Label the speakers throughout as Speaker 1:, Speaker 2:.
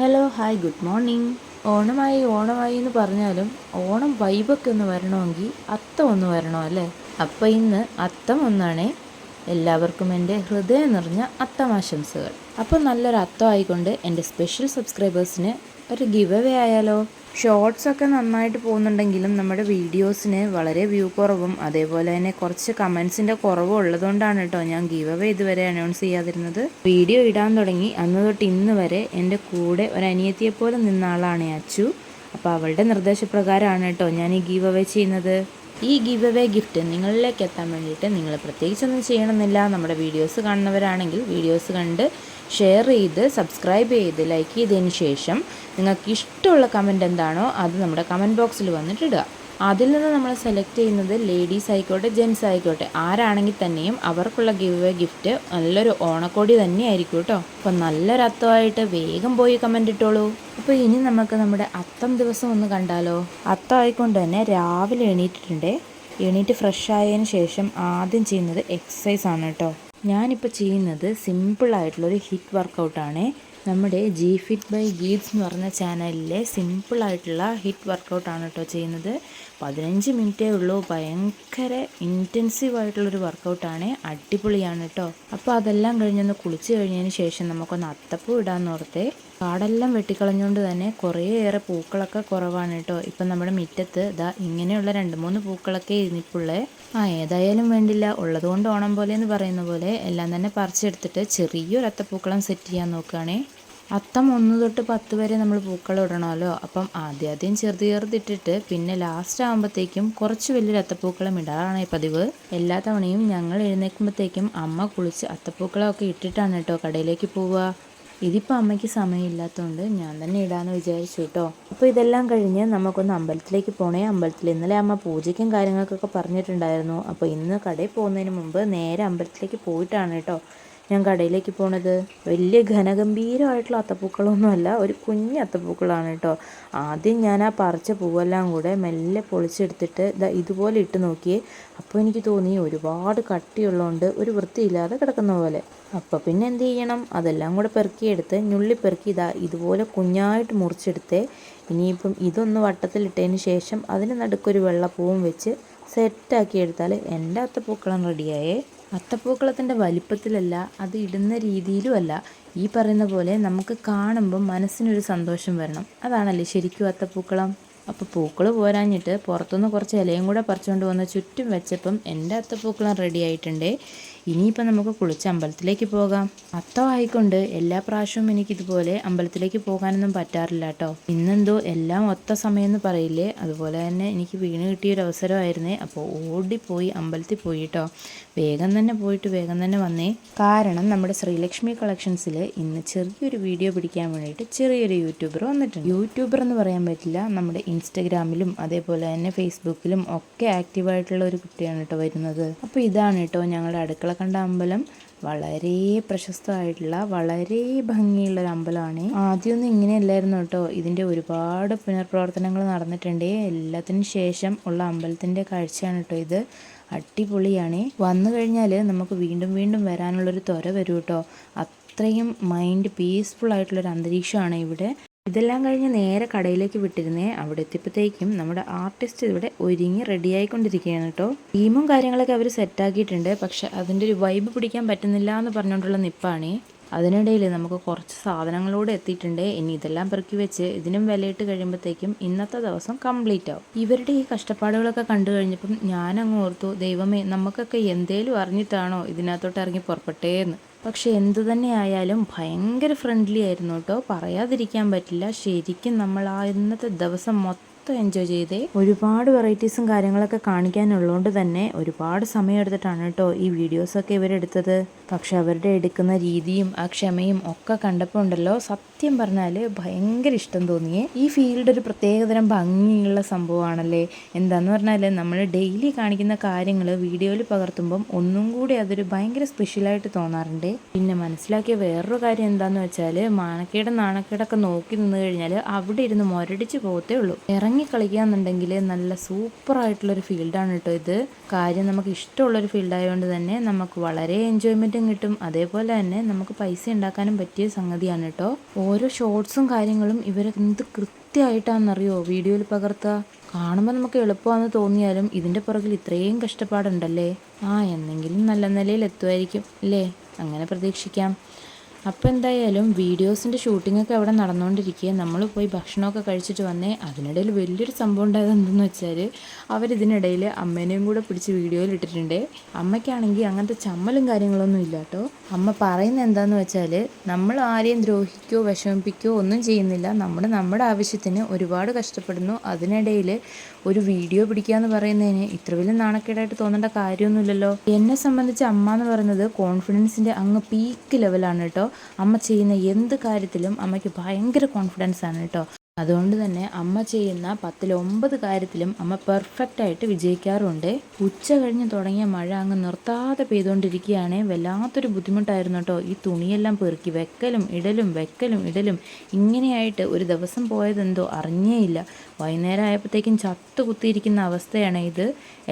Speaker 1: Hello hi good morning. ഓണമായി ഓണമായി എന്ന് പറഞ്ഞാലും ഓണം വൈബൊക്കെ ഒന്ന് വരണമെങ്കിൽ അത്തം ഒന്ന് വരണം അല്ലേ? അപ്പോൾ ഇന്ന് അത്തം ഒന്നാണേ. എല്ലാവർക്കും എന്റെ ഹൃദയം നിറഞ്ഞ അത്തമാശംസകൾ അപ്പോൾ നല്ലൊരു അത്തം ആയിക്കൊണ്ട് എന്റെ സ്പെഷ്യൽ സബ്സ്ക്രൈബേഴ്സിന് ഒരു ഗിവ് അവേ ആയാലോ? ഷോർട്സ് ഒക്കെ നന്നായിട്ട് പോകുന്നുണ്ടെങ്കിലും നമ്മുടെ വീഡിയോസിന് വളരെ വ്യൂ കുറവും അതേപോലെ തന്നെ കുറച്ച് കമൻസിന്റെ കുറവും ഉള്ളതുകൊണ്ടാണ് കേട്ടോ ഞാൻ ഗീവ് അവേ ഇതുവരെ അനൗൺസ് ചെയ്യാതിരുന്നത്. വീഡിയോ ഇടാൻ തുടങ്ങി. അന്ന് തൊട്ട് ഇന്ന് വരെ എന്റെ കൂടെ ഒരു അനിയത്തിയെ പോലെ നിന്ന ആളാണ് അച്ചു. അപ്പോൾ അവളുടെ നിർദ്ദേശപ്രകാരമാണ് കേട്ടോ ഞാൻ ഈ ഗീവ് അവേ ചെയ്യുന്നത്. ഈ ഗിവ് അവേ ഗിഫ്റ്റ് നിങ്ങളിലേക്ക് എത്താൻ വേണ്ടിയിട്ട് നിങ്ങൾ പ്രത്യേകിച്ചൊന്നും ചെയ്യണമെന്നില്ല. നമ്മുടെ വീഡിയോസ് കാണുന്നവരാണെങ്കിൽ വീഡിയോസ് കണ്ട് ഷെയർ ചെയ്ത് സബ്സ്ക്രൈബ് ചെയ്ത് ലൈക്ക് ചെയ്തതിന് ശേഷം നിങ്ങൾക്ക് ഇഷ്ടമുള്ള കമന്റ് എന്താണോ അത് നമ്മുടെ കമന്റ് ബോക്സിൽ വന്നിട്ട് ഇടുക അതിൽ നിന്ന് നമ്മൾ സെലക്ട് ചെയ്യുന്നത് ലേഡീസ് ആയിക്കോട്ടെ ജെൻസ് ആയിക്കോട്ടെ. ആരാണെങ്കിൽ തന്നെയും അവർക്കുള്ള ഗിവ് എ ഗിഫ്റ്റ് നല്ലൊരു ഓണക്കോടി തന്നെയായിരിക്കും കേട്ടോ അപ്പം നല്ലൊരു അത്തമായിട്ട് വേഗം പോയി കമന്റ് ഇട്ടോളൂ. അപ്പോൾ ഇനി നമുക്ക് നമ്മുടെ അത്തം ദിവസം ഒന്ന് കണ്ടാലോ? അത്തം ആയിക്കൊണ്ട് തന്നെ രാവിലെ എണീറ്റിട്ടുണ്ട്. എണീറ്റ് ഫ്രഷ് ആയതിന് ശേഷം ആദ്യം ചെയ്യുന്നത് എക്സസൈസ് ആണ് കേട്ടോ ഞാനിപ്പോൾ ചെയ്യുന്നത് സിമ്പിളായിട്ടുള്ളൊരു ഹിറ്റ് വർക്കൗട്ടാണ് നമ്മുടെ ജി ഫിറ്റ് ബൈ ഗീഡ്സ് എന്ന് പറഞ്ഞ ചാനലിലെ സിമ്പിളായിട്ടുള്ള ഹിറ്റ് വർക്കൗട്ടാണ് കേട്ടോ ചെയ്യുന്നത്. പതിനഞ്ച് മിനിറ്റേ ഉള്ളൂ. ഭയങ്കര ഇന്റൻസീവ് ആയിട്ടുള്ളൊരു വർക്കൗട്ടാണ് അടിപൊളിയാണ് കേട്ടോ അപ്പോൾ അതെല്ലാം കഴിഞ്ഞൊന്ന് കുളിച്ച് കഴിഞ്ഞതിന് ശേഷം നമുക്കൊന്ന് അത്തപ്പൂ ഇടാമെന്ന് ഓർത്തേ. കാടെല്ലാം വെട്ടിക്കളഞ്ഞുകൊണ്ട് തന്നെ കുറേയേറെ പൂക്കളൊക്കെ കുറവാണ് കേട്ടോ ഇപ്പം നമ്മുടെ മുറ്റത്ത് ഇതാ ഇങ്ങനെയുള്ള രണ്ട് മൂന്ന് പൂക്കളൊക്കെ ഇരുന്നിപ്പുള്ളേ ആ ഏതായാലും വേണ്ടില്ല. ഉള്ളതുകൊണ്ട് ഓണം പോലെ എന്ന് പറയുന്ന പോലെ എല്ലാം തന്നെ പറിച്ചെടുത്തിട്ട് ചെറിയൊരു അത്തപ്പൂക്കളം സെറ്റ് ചെയ്യാൻ നോക്കുകയാണേ അത്തം ഒന്ന് തൊട്ട് പത്ത് വരെ നമ്മൾ പൂക്കൾ ഇടണമല്ലോ. അപ്പം ആദ്യം ആദ്യം ചെറുത് ചെറുതിട്ടിട്ട് പിന്നെ ലാസ്റ്റ് ആകുമ്പോഴത്തേക്കും കുറച്ച് വലിയൊരു അത്തപ്പൂക്കളം ഇടാറാണ് പതിവ്. എല്ലാ തവണയും ഞങ്ങൾ എഴുന്നേൽക്കുമ്പോഴത്തേക്കും അമ്മ കുളിച്ച് അത്തപ്പൂക്കളമൊക്കെ ഇട്ടിട്ടാണ് കേട്ടോ കടയിലേക്ക് പോവുക. ഇതിപ്പോൾ അമ്മയ്ക്ക് സമയമില്ലാത്തതുകൊണ്ട് ഞാൻ തന്നെ ഇടാമെന്ന് വിചാരിച്ചു കേട്ടോ അപ്പോൾ ഇതെല്ലാം കഴിഞ്ഞ് നമുക്കൊന്ന് അമ്പലത്തിലേക്ക് പോണേ. അമ്പലത്തിൽ ഇന്നലെ അമ്മ പൂജയ്ക്കും കാര്യങ്ങൾക്കൊക്കെ പറഞ്ഞിട്ടുണ്ടായിരുന്നു. അപ്പോൾ ഇന്ന് കടയിൽ പോകുന്നതിന് മുമ്പ് നേരെ അമ്പലത്തിലേക്ക് പോയിട്ടാണ് കേട്ടോ ഞാൻ കടയിലേക്ക് പോണത് വലിയ ഘനഗംഭീരമായിട്ടുള്ള അത്തപ്പൂക്കളൊന്നുമല്ല ഒരു കുഞ്ഞ് അത്തപ്പൂക്കളാണ് കേട്ടോ. ആദ്യം ഞാൻ ആ പറിച്ച പൂവെല്ലാം കൂടെ മെല്ലെ പൊളിച്ചെടുത്തിട്ട് ഇതാ ഇതുപോലെ ഇട്ട് നോക്കിയേ. അപ്പോൾ എനിക്ക് തോന്നി ഒരുപാട് കട്ടിയുള്ളതുകൊണ്ട് ഒരു വൃത്തിയില്ലാതെ കിടക്കുന്ന പോലെ. അപ്പോൾ പിന്നെ എന്ത് ചെയ്യണം? അതെല്ലാം കൂടെ പെറുക്കിയെടുത്ത് ഞുള്ളി പെറുക്കി ഇതാ ഇതുപോലെ കുഞ്ഞായിട്ട് മുറിച്ചെടുത്തേ. ഇനിയിപ്പം ഇതൊന്ന് വട്ടത്തിലിട്ടതിന് ശേഷം അതിന് നടുക്കൊരു വെള്ളപ്പൂവും വെച്ച് സെറ്റാക്കി എടുത്താൽ എന്റെ അത്തപ്പൂക്കളം റെഡിയായേ അത്തപ്പൂക്കളത്തിന്റെ വലിപ്പത്തിലല്ല അത് ഇടുന്ന രീതിയിലുമല്ല. ഈ പറയുന്ന പോലെ നമുക്ക് കാണുമ്പം മനസ്സിനൊരു സന്തോഷം വരണം. അതാണല്ലേ ശരിക്കും അത്തപ്പൂക്കളം. അപ്പോൾ പൂക്കൾ പോരാഞ്ഞിട്ട് പുറത്തുനിന്ന് കുറച്ച് ഇലയും കൂടെ പറിച്ചുകൊണ്ട് വന്ന് ചുറ്റും വെച്ചപ്പം എന്റെ അത്തപ്പൂക്കളം റെഡി ആയിട്ടുണ്ട്. ഇനിയിപ്പോൾ നമുക്ക് കുളിച്ച് അമ്പലത്തിലേക്ക് പോകാം. അത്തം ആയിക്കൊണ്ട് എല്ലാ പ്രാവശ്യവും എനിക്കിതുപോലെ അമ്പലത്തിലേക്ക് പോകാനൊന്നും പറ്റാറില്ല കേട്ടോ. ഇന്നെന്തോ എല്ലാം ഒത്ത സമയം എന്ന് പറയില്ലേ? അതുപോലെ തന്നെ എനിക്ക് വീണ് കിട്ടിയൊരു അവസരമായിരുന്നേ. അപ്പോൾ ഓടിപ്പോയി അമ്പലത്തിൽ പോയി വേഗം തന്നെ പോയിട്ട് വേഗം തന്നെ വന്നേ. കാരണം നമ്മുടെ ശ്രീലക്ഷ്മി കളക്ഷൻസിൽ ഇന്ന് ചെറിയൊരു വീഡിയോ പിടിക്കാൻ വേണ്ടിയിട്ട് ചെറിയൊരു യൂട്യൂബർ വന്നിട്ടുണ്ട്. യൂട്യൂബർ എന്ന് പറയാൻ പറ്റില്ല. നമ്മുടെ ഇൻസ്റ്റഗ്രാമിലും അതേപോലെ തന്നെ ഫേസ്ബുക്കിലും ഒക്കെ ആക്റ്റീവായിട്ടുള്ള ഒരു കുട്ടിയാണ് കേട്ടോ വരുന്നത്. അപ്പോൾ ഇതാണ് കേട്ടോ ഞങ്ങളുടെ അടുക്കള കണ്ട അമ്പലം വളരെ പ്രശസ്തമായിട്ടുള്ള വളരെ ഭംഗിയുള്ള ഒരു അമ്പലമാണ് ആദ്യമൊന്നും ഇങ്ങനെയല്ലായിരുന്നു കേട്ടോ. ഇതിന്റെ ഒരുപാട് പുനർപ്രവർത്തനങ്ങൾ നടന്നിട്ടുണ്ട്. എല്ലാത്തിനും ശേഷം ഉള്ള അമ്പലത്തിന്റെ കാഴ്ചയാണ് കേട്ടോ ഇത്. അടിപൊളിയാണ്. വന്നു കഴിഞ്ഞാൽ നമുക്ക് വീണ്ടും വീണ്ടും വരാനുള്ളൊരു ത്വര വരും കേട്ടോ. അത്രയും മൈൻഡ് പീസ്ഫുൾ ആയിട്ടുള്ളൊരു അന്തരീക്ഷമാണ് ഇവിടെ. ഇതെല്ലാം കഴിഞ്ഞ് നേരെ കടയിലേക്ക് വിട്ടിരുന്നേ അവിടെ എത്തിയപ്പോഴത്തേക്കും നമ്മുടെ ആർട്ടിസ്റ്റ് ഇവിടെ ഒരുങ്ങി റെഡിയായിക്കൊണ്ടിരിക്കുകയാണ് കേട്ടോ. ടീമും കാര്യങ്ങളൊക്കെ അവർ സെറ്റാക്കിയിട്ടുണ്ട് പക്ഷെ അതിന്റെ ഒരു വൈബ് പിടിക്കാൻ പറ്റുന്നില്ല എന്ന് പറഞ്ഞുകൊണ്ടുള്ള നിപ്പാണ്. അതിനിടയിൽ നമുക്ക് കുറച്ച് സാധനങ്ങളോട് എത്തിയിട്ടുണ്ട്. ഇനി ഇതെല്ലാം പെറുക്കി വെച്ച് ഇതിനും വിലയിട്ട് കഴിയുമ്പോഴത്തേക്കും ഇന്നത്തെ ദിവസം കംപ്ലീറ്റ് ആവും. ഇവരുടെ ഈ കഷ്ടപ്പാടുകളൊക്കെ കണ്ടു കഴിഞ്ഞപ്പം ഞാനങ്ങ് ഓർത്തു ദൈവമേ നമുക്കൊക്കെ എന്തേലും അറിഞ്ഞിട്ടാണോ ഇതിനകത്തോട്ട് ഇറങ്ങി പുറപ്പെട്ടേ എന്ന് പക്ഷെ എന്തു തന്നെ ആയാലും ഭയങ്കര ഫ്രണ്ട്ലി ആയിരുന്നു കേട്ടോ. പറയാതിരിക്കാൻ പറ്റില്ല. ശരിക്കും നമ്മൾ ആ ഇന്നത്തെ ദിവസം മൊത്തം എൻജോയ് ചെയ്തേ. ഒരുപാട് വെറൈറ്റീസും കാര്യങ്ങളൊക്കെ കാണിക്കാനുള്ളതുകൊണ്ട് തന്നെ ഒരുപാട് സമയം എടുത്തിട്ടാണ് കേട്ടോ ഈ വീഡിയോസൊക്കെ ഇവരെടുത്തത് പക്ഷെ അവരുടെ എടുക്കുന്ന രീതിയും ആ ക്ഷമയും ഒക്കെ കണ്ടപ്പോൾ ഉണ്ടല്ലോ. സത്യം പറഞ്ഞാൽ ഭയങ്കര ഇഷ്ടം തോന്നിയേ. ഈ ഫീൽഡ് ഒരു പ്രത്യേകതരം ഭംഗിയുള്ള സംഭവമാണല്ലേ? എന്താന്ന് പറഞ്ഞാൽ നമ്മൾ ഡെയിലി കാണിക്കുന്ന കാര്യങ്ങൾ വീഡിയോയിൽ പകർത്തുമ്പം ഒന്നും കൂടി അതൊരു ഭയങ്കര സ്പെഷ്യലായിട്ട് തോന്നാറുണ്ട്. പിന്നെ മനസ്സിലാക്കിയ വേറൊരു കാര്യം എന്താന്ന് വെച്ചാൽ മാനക്കേടും നാണക്കേടൊക്കെ നോക്കി നിന്ന് കഴിഞ്ഞാൽ അവിടെ ഇരുന്ന് മുരടിച്ച് പോകത്തേ ഉള്ളൂ. ഇറങ്ങി കളിക്കാന്നുണ്ടെങ്കിൽ നല്ല സൂപ്പറായിട്ടുള്ളൊരു ഫീൽഡാണ് കേട്ടോ ഇത്. കാര്യം നമുക്ക് ഇഷ്ടമുള്ള ഒരു ഫീൽഡ് ആയതുകൊണ്ട് തന്നെ നമുക്ക് വളരെ എൻജോയ്മെന്റും കിട്ടും. അതേപോലെ തന്നെ നമുക്ക് പൈസ ഉണ്ടാക്കാനും പറ്റിയ സംഗതിയാണ് കേട്ടോ ഓരോ ഷോർട്സും കാര്യങ്ങളും ഇവർ എന്ത് കൃത്യമായിട്ടാണെന്നറിയോ? വീഡിയോയിൽ പകർത്തുക കാണുമ്പോൾ നമുക്ക് എളുപ്പമാണെന്ന് തോന്നിയാലും ഇതിന്റെ പുറകിൽ ഇത്രയും കഷ്ടപ്പാടുണ്ടല്ലേ? ആ എന്നെങ്കിലും നല്ല നിലയിൽ എത്തുമായിരിക്കും അല്ലേ? അങ്ങനെ പ്രതീക്ഷിക്കാം. അപ്പോൾ എന്തായാലും വീഡിയോസിന്റെ ഷൂട്ടിങ്ങൊക്കെ അവിടെ നടന്നുകൊണ്ടിരിക്കുക നമ്മൾ പോയി ഭക്ഷണമൊക്കെ കഴിച്ചിട്ട് വന്നേ. അതിനിടയിൽ വലിയൊരു സംഭവം ഉണ്ടായത് എന്തെന്ന് വെച്ചാൽ അവരിതിനിടയിൽ അമ്മേനെയും കൂടെ പിടിച്ച് വീഡിയോയിൽ ഇട്ടിട്ടുണ്ട്. അമ്മയ്ക്കാണെങ്കിൽ അങ്ങനത്തെ ചമ്മലും കാര്യങ്ങളൊന്നും ഇല്ല കേട്ടോ അമ്മ പറയുന്നത് എന്താന്ന് വെച്ചാൽ നമ്മൾ ആരെയും ദ്രോഹിക്കോ വിഷമിപ്പിക്കോ ഒന്നും ചെയ്യുന്നില്ല. നമ്മൾ നമ്മുടെ ആവശ്യത്തിന് ഒരുപാട് കഷ്ടപ്പെടുന്നു. അതിനിടയിൽ ഒരു വീഡിയോ പിടിക്കുക എന്ന് പറയുന്നതിന് ഇത്ര വലിയ നാണക്കേടായിട്ട് തോന്നേണ്ട കാര്യമൊന്നുമില്ലല്ലോ. എന്നെ സംബന്ധിച്ച് അമ്മ എന്ന് പറയുന്നത് കോൺഫിഡൻസിന്റെ അങ്ങ് പീക്ക് ലെവലാണ് കേട്ടോ അമ്മ ചെയ്യുന്ന എന്ത് കാര്യത്തിലും അമ്മയ്ക്ക് ഭയങ്കര കോൺഫിഡൻസ് ആണ് കേട്ടോ. അതുകൊണ്ട് തന്നെ അമ്മ ചെയ്യുന്ന പത്തിലൊമ്പത് കാര്യത്തിലും അമ്മ പെർഫെക്റ്റ് ആയിട്ട് വിജയിക്കാറുണ്ട്. ഉച്ച കഴിഞ്ഞ് തുടങ്ങിയ മഴ അങ്ങ് നിർത്താതെ പെയ്തുകൊണ്ടിരിക്കുകയാണ്. വല്ലാത്തൊരു ബുദ്ധിമുട്ടായിരുന്നു കേട്ടോ. ഈ തുണിയെല്ലാം പെറുക്കി വെക്കലും ഇടലും വെക്കലും ഇടലും ഇങ്ങനെയായിട്ട് ഒരു ദിവസം പോയതെന്തോ അറിഞ്ഞേയില്ല. വൈകുന്നേരം ആയപ്പോഴത്തേക്കും ചത്തു കുത്തിയിരിക്കുന്ന അവസ്ഥയാണ് ഇത്.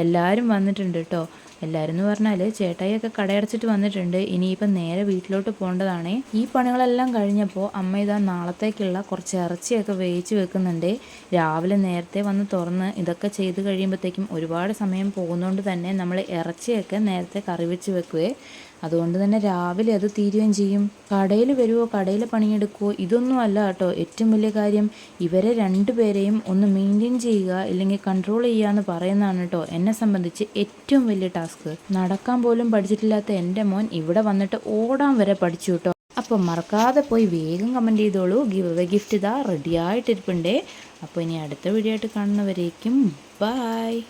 Speaker 1: എല്ലാവരും വന്നിട്ടുണ്ട് കേട്ടോ. എല്ലാവരും എന്ന് പറഞ്ഞാൽ ചേട്ടായിയൊക്കെ കടയടച്ചിട്ട് വന്നിട്ടുണ്ട്. ഇനിയിപ്പം നേരെ വീട്ടിലോട്ട് പോകേണ്ടതാണേ. ഈ പണികളെല്ലാം കഴിഞ്ഞപ്പോൾ അമ്മ ഇതാ നാളത്തേക്കുള്ള കുറച്ച് ഇറച്ചിയൊക്കെ വേവിച്ച് വെക്കുന്നുണ്ട്. രാവിലെ നേരത്തെ വന്ന് തുറന്ന് ഇതൊക്കെ ചെയ്ത് കഴിയുമ്പോഴത്തേക്കും ഒരുപാട് സമയം പോകുന്നതുകൊണ്ട് തന്നെ നമ്മൾ ഇറച്ചിയൊക്കെ നേരത്തെ കറി വെച്ച് വെക്കുവേ. അതുകൊണ്ട് തന്നെ രാവിലെ അത് തീരുകയും ചെയ്യും. കടയിൽ വരുമോ കടയിൽ പണിയെടുക്കുമോ ഇതൊന്നും അല്ല കേട്ടോ. ഏറ്റവും വലിയ കാര്യം ഇവരെ രണ്ടുപേരെയും ഒന്ന് മെയിന്റെയിൻ ചെയ്യുക ഇല്ലെങ്കിൽ കൺട്രോൾ ചെയ്യുക എന്ന് പറയുന്നതാണ് കേട്ടോ എന്നെ സംബന്ധിച്ച് ഏറ്റവും വലിയ ടാസ്ക് നടക്കാൻ പോലും പഠിച്ചിട്ടില്ലാത്ത എന്റെ മോൻ ഇവിടെ വന്നിട്ട് ഓടാൻ വരെ പഠിച്ചു കേട്ടോ. അപ്പോൾ മറക്കാതെ പോയി വേഗം കമന്റ് ചെയ്തോളൂ. ഗിവ് അവേ ഗിഫ്റ്റ് ഇതാ റെഡി ആയിട്ടിരിപ്പുണ്ടേ. അപ്പോൾ ഇനി അടുത്ത വീഡിയോ ആയിട്ട് കാണുന്നവരേക്കും ബായ്